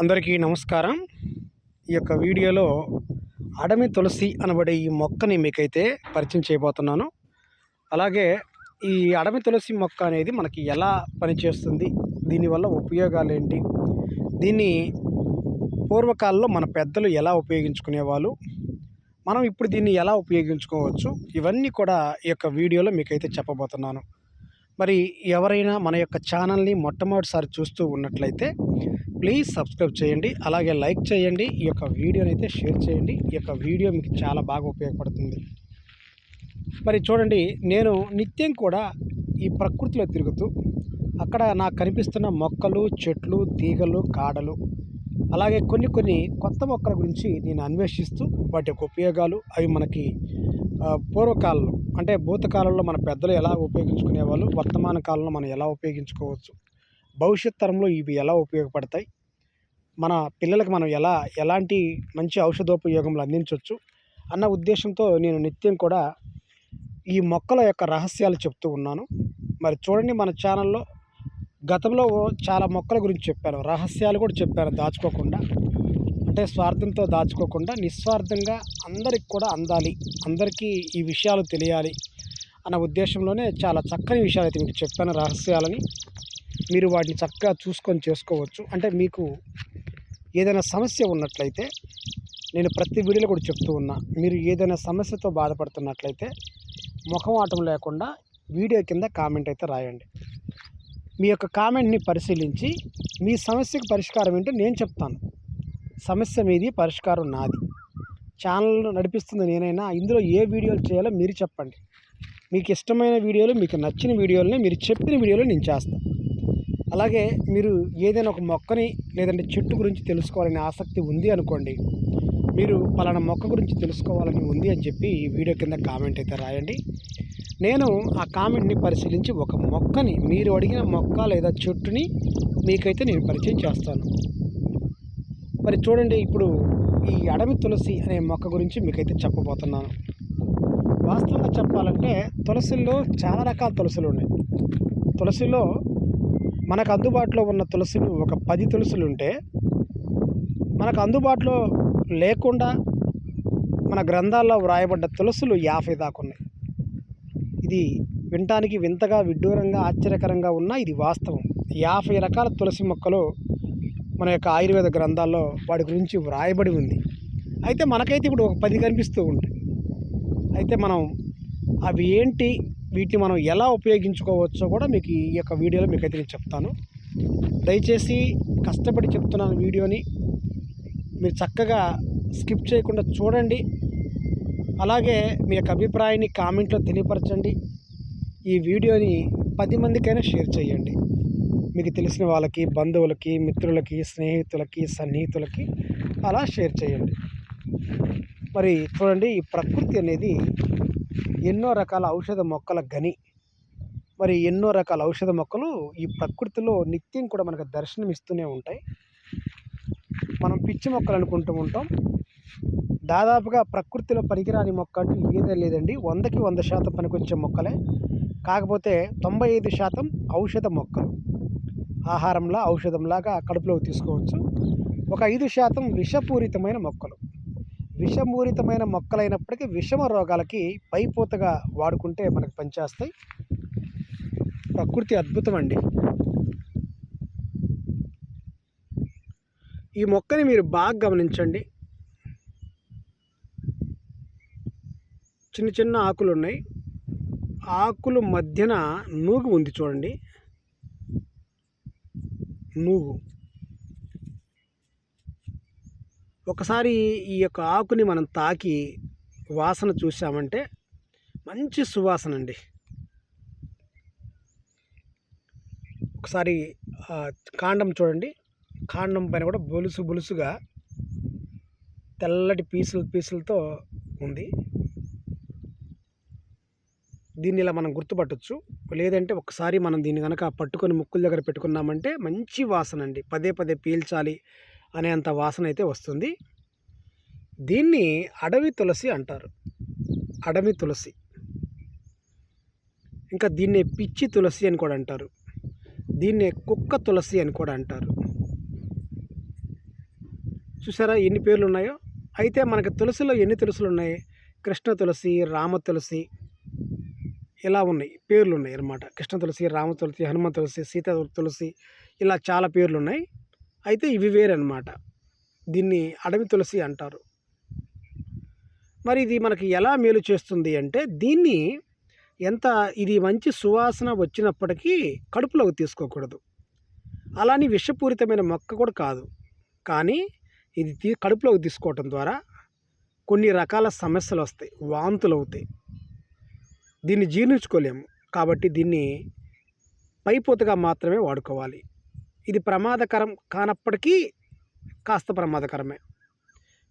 అందరికీ నమస్కారం. ఈ యొక్క వీడియోలో అడమి తులసి అనబడే ఈ మొక్కని మీకైతే పరిచయం చేయబోతున్నాను. అలాగే ఈ అడమి తులసి మొక్క అనేది మనకి ఎలా పనిచేస్తుంది? దీనివల్ల ఉపయోగాలు ఏంటి దీన్ని పూర్వకాలంలో మన పెద్దలు ఎలా ఉపయోగించుకునేవాళ్ళు? మనం ఇప్పుడు దీన్ని ఎలా ఉపయోగించుకోవచ్చు? ఇవన్నీ కూడా ఈ యొక్క వీడియోలో మీకైతే చెప్పబోతున్నాను. మరి ఎవరైనా మన యొక్క ఛానల్ని మొట్టమొదటిసారి చూస్తూ ఉన్నట్లయితే ప్లీజ్ సబ్స్క్రైబ్ చేయండి అలాగే లైక్ చేయండి ఈ యొక్క వీడియోని అయితే షేర్ చేయండి. ఈ యొక్క వీడియో మీకు చాలా బాగా ఉపయోగపడుతుంది. మరి చూడండి నేను నిత్యం కూడా ఈ ప్రకృతిలో తిరుగుతూ అక్కడ నాకు కనిపిస్తున్న మొక్కలు చెట్లు తీగలు కాడలు అలాగే కొన్ని కొన్ని కొత్త మొక్కల గురించి నేను అన్వేషిస్తూ వాటి యొక్క ఉపయోగాలు అవి మనకి పూర్వకాలంలో అంటే భూతకాలంలో మన పెద్దలు ఎలా ఉపయోగించుకునేవాళ్ళు వర్తమాన కాలంలో మనం ఎలా ఉపయోగించుకోవచ్చు భవిష్యత్ తరంలో ఇవి ఎలా ఉపయోగపడతాయి మన పిల్లలకు మనం ఎలా ఎలాంటి మంచి ఔషధోపయోగములు అందించవచ్చు అన్న ఉద్దేశంతో నేను నిత్యం కూడా ఈ మొక్కల యొక్క రహస్యాలు చెప్తూ ఉన్నాను. మరి చూడండి మన ఛానల్లో గతంలో చాలా మొక్కల గురించి చెప్పాను. రహస్యాలు కూడా చెప్పాను దాచుకోకుండా. అంటే స్వార్థంతో దాచుకోకుండా నిస్వార్థంగా అందరికి కూడా అందాలి అందరికీ ఈ విషయాలు తెలియాలి అన్న ఉద్దేశంలోనే చాలా చక్కని విషయాలు అయితే మీకు చెప్పాను రహస్యాలని. మీరు వాటిని చక్కగా చూసుకొని చేసుకోవచ్చు. అంటే మీకు ఏదైనా సమస్య ఉన్నట్లయితే నేను ప్రతి వీడియోలో కూడా చెప్తూ ఉన్నా. మీరు ఏదైనా సమస్యతో బాధపడుతున్నట్లయితే ముఖం ఆటం లేకుండా వీడియో కింద కామెంట్ అయితే రాయండి. మీ యొక్క కామెంట్ని పరిశీలించి మీ సమస్యకు పరిష్కారం ఏంటో నేను చెప్తాను. సమస్య మీది పరిష్కారం నాది. ఛానల్ నడిపిస్తుంది నేనైనా ఇందులో ఏ వీడియోలు చేయాలో మీరు చెప్పండి. మీకు ఇష్టమైన వీడియోలు మీకు నచ్చిన వీడియోలని మీరు చెప్పిన వీడియోలు నేను చేస్తాను. అలాగే మీరు ఏదైనా ఒక మొక్కని లేదంటే చెట్టు గురించి తెలుసుకోవాలనే ఆసక్తి ఉంది అనుకోండి. మీరు పలానా మొక్క గురించి తెలుసుకోవాలని ఉంది అని చెప్పి ఈ వీడియో కింద కామెంట్ అయితే రాయండి. నేను ఆ కామెంట్ని పరిశీలించి ఒక మొక్కని మీరు అడిగిన మొక్క లేదా చెట్టుని మీకైతే నేను పరిచయం చేస్తాను. మరి చూడండి ఇప్పుడు ఈ అడవి తులసి అనే మొక్క గురించి మీకైతే చెప్పబోతున్నాను. వాస్తవంగా చెప్పాలంటే తులసిల్లో చాలా రకాల తులసులు ఉన్నాయి. తులసిలో మనకు అందుబాటులో ఉన్న తులసిలు ఒక పది తులసులు ఉంటే మనకు అందుబాటులో లేకుండా మన గ్రంథాల్లో వ్రాయబడ్డ తులసులు యాభై దాకా ఉన్నాయి. ఇది వినటానికి వింతగా విడ్డూరంగా ఆశ్చర్యకరంగా ఉన్న ఇది వాస్తవం. యాభై రకాల తులసి మొక్కలు మన యొక్క ఆయుర్వేద గ్రంథాల్లో వాటి గురించి వ్రాయబడి ఉంది. అయితే మనకైతే ఇప్పుడు ఒక పది కనిపిస్తూ ఉంటాయి. అయితే మనం అవి ఏంటి వీటిని మనం ఎలా ఉపయోగించుకోవచ్చో కూడా మీకు ఈ యొక్క వీడియోలో మీకు అయితే నేను చెప్తాను. దయచేసి కష్టపడి చెప్తున్నాను వీడియోని మీరు చక్కగా స్కిప్ చేయకుండా చూడండి. అలాగే మీ యొక్క అభిప్రాయాన్ని కామెంట్లో తెలియపరచండి. ఈ వీడియోని పది మందికైనా షేర్ చేయండి. మీకు తెలిసిన వాళ్ళకి బంధువులకి మిత్రులకి స్నేహితులకి సన్నిహితులకి అలా షేర్ చేయండి. మరి చూడండి ఈ ప్రకృతి అనేది ఎన్నో రకాల ఔషధ మొక్కల గని. మరి ఎన్నో రకాల ఔషధ మొక్కలు ఈ ప్రకృతిలో నిత్యం కూడా మనకు దర్శనం ఇస్తూనే ఉంటాయి. మనం పిచ్చి మొక్కలు అనుకుంటూ ఉంటాం. దాదాపుగా ప్రకృతిలో పనికిరాని మొక్క అంటూ ఏదే లేదండి. వందకి వంద శాతం పనికొచ్చే మొక్కలే. కాకపోతే తొంభై ఐదు శాతం ఔషధ మొక్కలు. ఆహారంలా ఔషధంలాగా కడుపులోకి తీసుకోవచ్చు. ఒక ఐదు శాతం విషపూరితమైన మొక్కలు. విషపూరితమైన మొక్కలైనప్పటికీ విషమ రోగాలకి పైపోతగా వాడుకుంటే మనకు పనిచేస్తాయి. ప్రకృతి అద్భుతం అండి. ఈ మొక్కని మీరు బాగా గమనించండి. చిన్న చిన్న ఆకులు ఉన్నాయి ఆకులు మధ్యన నూగు ఉంది చూడండి. నూగు. ఒకసారి ఈ యొక్క ఆకుని మనం తాకి వాసన చూసామంటే మంచి సువాసన అండి ఒకసారి కాండం చూడండి. కాండం పైన కూడా బొలుసు బొలుసుగా తెల్లటి పీసులు పీసులతో ఉంది. దీన్ని ఇలా మనం గుర్తుపట్టొచ్చు. లేదంటే ఒకసారి మనం దీన్ని కనుక పట్టుకొని ముక్కుల దగ్గర పెట్టుకున్నామంటే మంచి వాసన అండి పదే పదే పీల్చాలి. అనేంత వాసన అయితే వస్తుంది. దీన్ని అడవి తులసి అంటారు. అడవి తులసి. ఇంకా దీన్నే పిచ్చి తులసి అని కూడా అంటారు. దీన్నే కుక్క తులసి అని కూడా అంటారు. చూసారా ఎన్ని పేర్లు ఉన్నాయో అయితే మనకి తులసిలో ఎన్ని తులసులు ఉన్నాయి కృష్ణ తులసి రామ తులసి ఇలా ఉన్నాయి. పేర్లు ఉన్నాయి అన్నమాట. కృష్ణ తులసి రామ తులసి హనుమ తులసి సీత తులసి ఇలా చాలా పేర్లు ఉన్నాయి అయితే ఇవి వేరనమాట దీన్ని అడవి తులసి అంటారు. మరి ఇది మనకి ఎలా మేలు చేస్తుంది అంటే దీన్ని ఎంత ఇది మంచి సువాసన వచ్చినప్పటికీ కడుపులోకి తీసుకోకూడదు. అలాని విషపూరితమైన మొక్క కూడా కాదు. కానీ ఇది తీ కడుపులోకి తీసుకోవటం ద్వారా కొన్ని రకాల సమస్యలు వస్తాయి. వాంతులు అవుతాయి. దీన్ని జీర్ణించుకోలేము. కాబట్టి దీన్ని పైపోతగా మాత్రమే వాడుకోవాలి. ఇది ప్రమాదకరం కానప్పటికీ కాస్త ప్రమాదకరమే.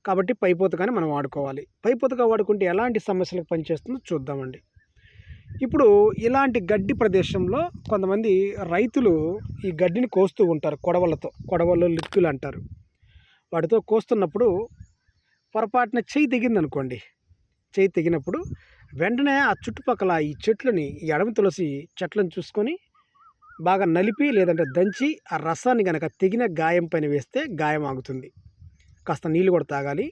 కాబట్టి పైపోతకాన్ని మనం వాడుకోవాలి. పైపోతగా వాడుకుంటే ఎలాంటి సమస్యలకు పనిచేస్తుందో చూద్దామండి. ఇప్పుడు ఇలాంటి గడ్డి ప్రదేశంలో కొంతమంది రైతులు ఈ గడ్డిని కోస్తూ ఉంటారు కొడవలతో కొడవలు లిక్కులు అంటారు. వాటితో కోస్తున్నప్పుడు పొరపాటున చేయి తెగిందనుకోండి. చేయి తెగినప్పుడు వెంటనే ఆ చుట్టుపక్కల ఈ చెట్లని ఈ ఎడమ తులసి చెట్లను చూసుకొని బాగా నలిపి లేదంటే దంచి ఆ రసాన్ని కనుక తెగిన గాయం పైన వేస్తే గాయం ఆగుతుంది. కాస్త నీళ్ళు కూడా తాగాలి.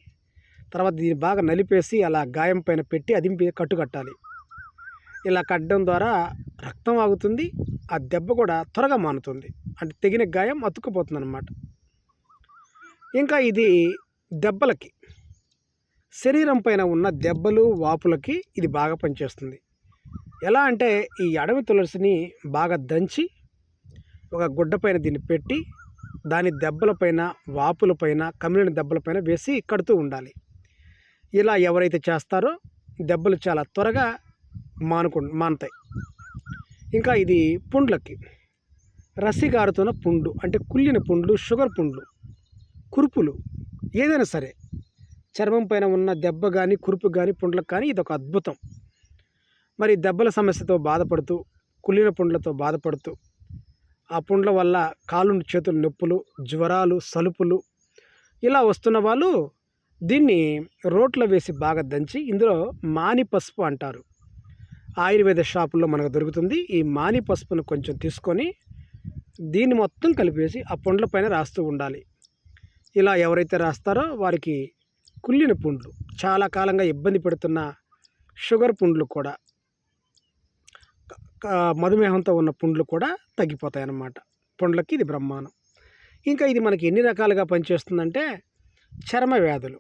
తర్వాత దీన్ని బాగా నలిపేసి అలా గాయం పైన పెట్టి అదింపి కట్టు కట్టాలి. ఇలా కట్టడం ద్వారా రక్తం ఆగుతుంది. ఆ దెబ్బ కూడా త్వరగా మానుతుంది. అంటే తెగిన గాయం అతుక్కుపోతుంది అనమాట ఇంకా ఇది దెబ్బలకి శరీరం పైన ఉన్న దెబ్బలు వాపులకి ఇది బాగా పనిచేస్తుంది. ఎలా అంటే ఈ అడవి తులసిని బాగా దంచి ఒక గుడ్డ పైన దీన్ని పెట్టి దాని దెబ్బలపైన వాపులపైన కమిలిన దెబ్బలపైన వేసి కడుతూ ఉండాలి. ఇలా ఎవరైతే చేస్తారో దెబ్బలు చాలా త్వరగా మానుకు మానుతాయి. ఇంకా ఇది పుండ్లకి. రసి గారుతున్న పుండు అంటే కుళ్ళిన పుండ్లు షుగర్ పుండ్లు కురుపులు ఏదైనా సరే. చర్మం పైన ఉన్న దెబ్బ కానీ కురుపు కానీ పుండ్లకు కానీ ఇది ఒక అద్భుతం. మరి దెబ్బల సమస్యతో బాధపడుతూ కుళ్ళిన పుండ్లతో బాధపడుతూ ఆ పుండ్ల వల్ల కాళ్ళు చేతులు నొప్పులు జ్వరాలు సలుపులు ఇలా వస్తున్న వాళ్ళు దీన్ని రోట్లో వేసి బాగా దంచి ఇందులో మాని పసుపు అంటారు. ఆయుర్వేద షాపుల్లో మనకు దొరుకుతుంది. ఈ మాని పసుపును కొంచెం తీసుకొని దీన్ని మొత్తం కలిపేసి ఆ పుండ్ల పైన రాస్తూ ఉండాలి. ఇలా ఎవరైతే రాస్తారో వారికి కుళ్ళిన పుండ్లు చాలా కాలంగా ఇబ్బంది పెడుతున్న షుగర్ పుండ్లు కూడా మధుమేహంతో ఉన్న పుండ్లు కూడా తగ్గిపోతాయి అన్నమాట పుండ్లకి ఇది బ్రహ్మాండం. ఇంకా ఇది మనకి ఎన్ని రకాలుగా పనిచేస్తుందంటే చర్మ వ్యాధులు.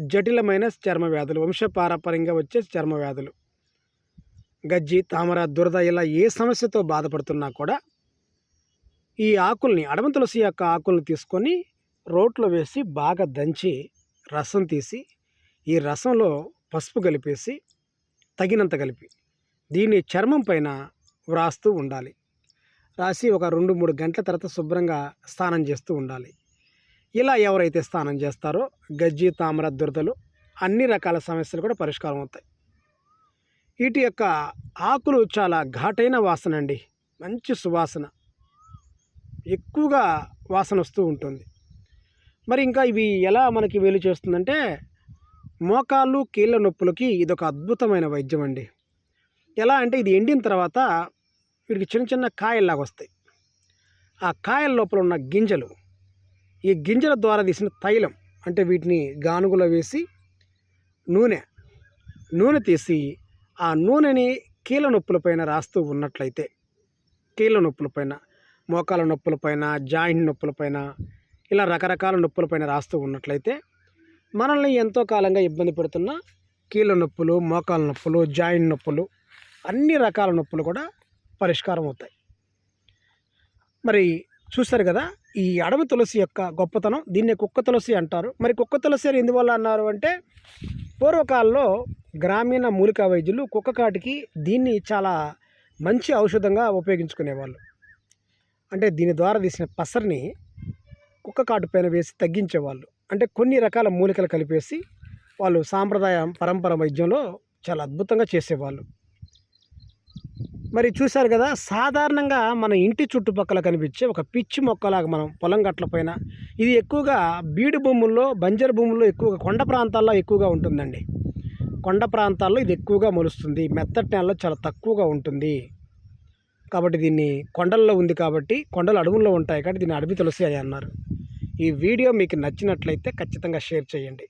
జటిలమైన చర్మ వ్యాధులు. వంశపారపర్యంగా వచ్చే చర్మ వ్యాధులు. గజ్జి తామర దురద ఇలా ఏ సమస్యతో బాధపడుతున్నా కూడా ఈ ఆకుల్ని అడమ తులసి యొక్క ఆకుల్ని తీసుకొని రోట్లో వేసి బాగా దంచి రసం తీసి ఈ రసంలో పసుపు కలిపేసి తగినంత కలిపి దీన్ని చర్మం పైన వ్రాస్తూ ఉండాలి. రాసి ఒక రెండు మూడు గంటల తర్వాత శుభ్రంగా స్నానం చేస్తూ ఉండాలి. ఇలా ఎవరైతే స్నానం చేస్తారో గజ్జి తామర దురదలు అన్ని రకాల సమస్యలు కూడా పరిష్కారం అవుతాయి. వీటి యొక్క ఆకులు చాలా ఘాటైన వాసన అండి. మంచి సువాసన. ఎక్కువగా వాసన వస్తూ ఉంటుంది. మరి ఇంకా ఇవి ఎలా మనకి వేలు చేస్తుందంటే మోకాళ్ళు కీళ్ళ నొప్పులకి ఇది ఒక అద్భుతమైన వైద్యం అండి. ఎలా అంటే ఇది ఎండిన తర్వాత వీటికి చిన్న చిన్న కాయల్లాగా వస్తాయి. ఆ కాయల లోపల ఉన్న గింజలు ఈ గింజల ద్వారా తీసిన తైలం అంటే వీటిని గానుగులో వేసి నూనె నూనె తీసి ఆ నూనెని కీళ్ళ నొప్పులపైన రాస్తూ ఉన్నట్లయితే కీళ్ళ నొప్పులపైన మోకాల నొప్పులపైన జాయింట్ నొప్పులపైన ఇలా రకరకాల నొప్పులపైన రాస్తూ ఉన్నట్లయితే మనల్ని ఎంతో కాలంగా ఇబ్బంది పెడుతున్న కీళ్ళ నొప్పులు మోకాల నొప్పులు జాయింట్ నొప్పులు అన్ని రకాల నొప్పులు కూడా పరిష్కారం అవుతాయి. మరి చూస్తారు కదా ఈ అడవి తులసి యొక్క గొప్పతనం దీన్ని కుక్క తులసి అంటారు. మరి కుక్క తులసి అని ఎందువల్ల అన్నారు అంటే పూర్వకాలంలో గ్రామీణ మూలికా వైద్యులు కుక్క కాటికి దీన్ని చాలా మంచి ఔషధంగా ఉపయోగించుకునేవాళ్ళు. అంటే దీని ద్వారా తీసిన పసరిని కుక్క కాటు పైన వేసి తగ్గించేవాళ్ళు. అంటే కొన్ని రకాల మూలికలు కలిపేసి వాళ్ళు సాంప్రదాయ పరంపర వైద్యంలో చాలా అద్భుతంగా చేసేవాళ్ళు. మరి చూశారు కదా సాధారణంగా మన ఇంటి చుట్టుపక్కల కనిపించే ఒక పిచ్చి మొక్కలాగా మనం పొలం గట్ల పైన ఇది ఎక్కువగా బీడు భూముల్లో బంజరు భూముల్లో ఎక్కువగా కొండ ప్రాంతాల్లో ఎక్కువగా ఉంటుందండి. కొండ ప్రాంతాల్లో ఇది ఎక్కువగా మొలుస్తుంది మెత్తటి నెలలో చాలా తక్కువగా ఉంటుంది. కాబట్టి దీన్ని కొండల్లో ఉంది కాబట్టి కొండలు అడవుల్లో ఉంటాయి కాబట్టి దీన్ని అడవి తులసి అని అన్నారు. ఈ వీడియో మీకు నచ్చినట్లయితే ఖచ్చితంగా షేర్ చేయండి.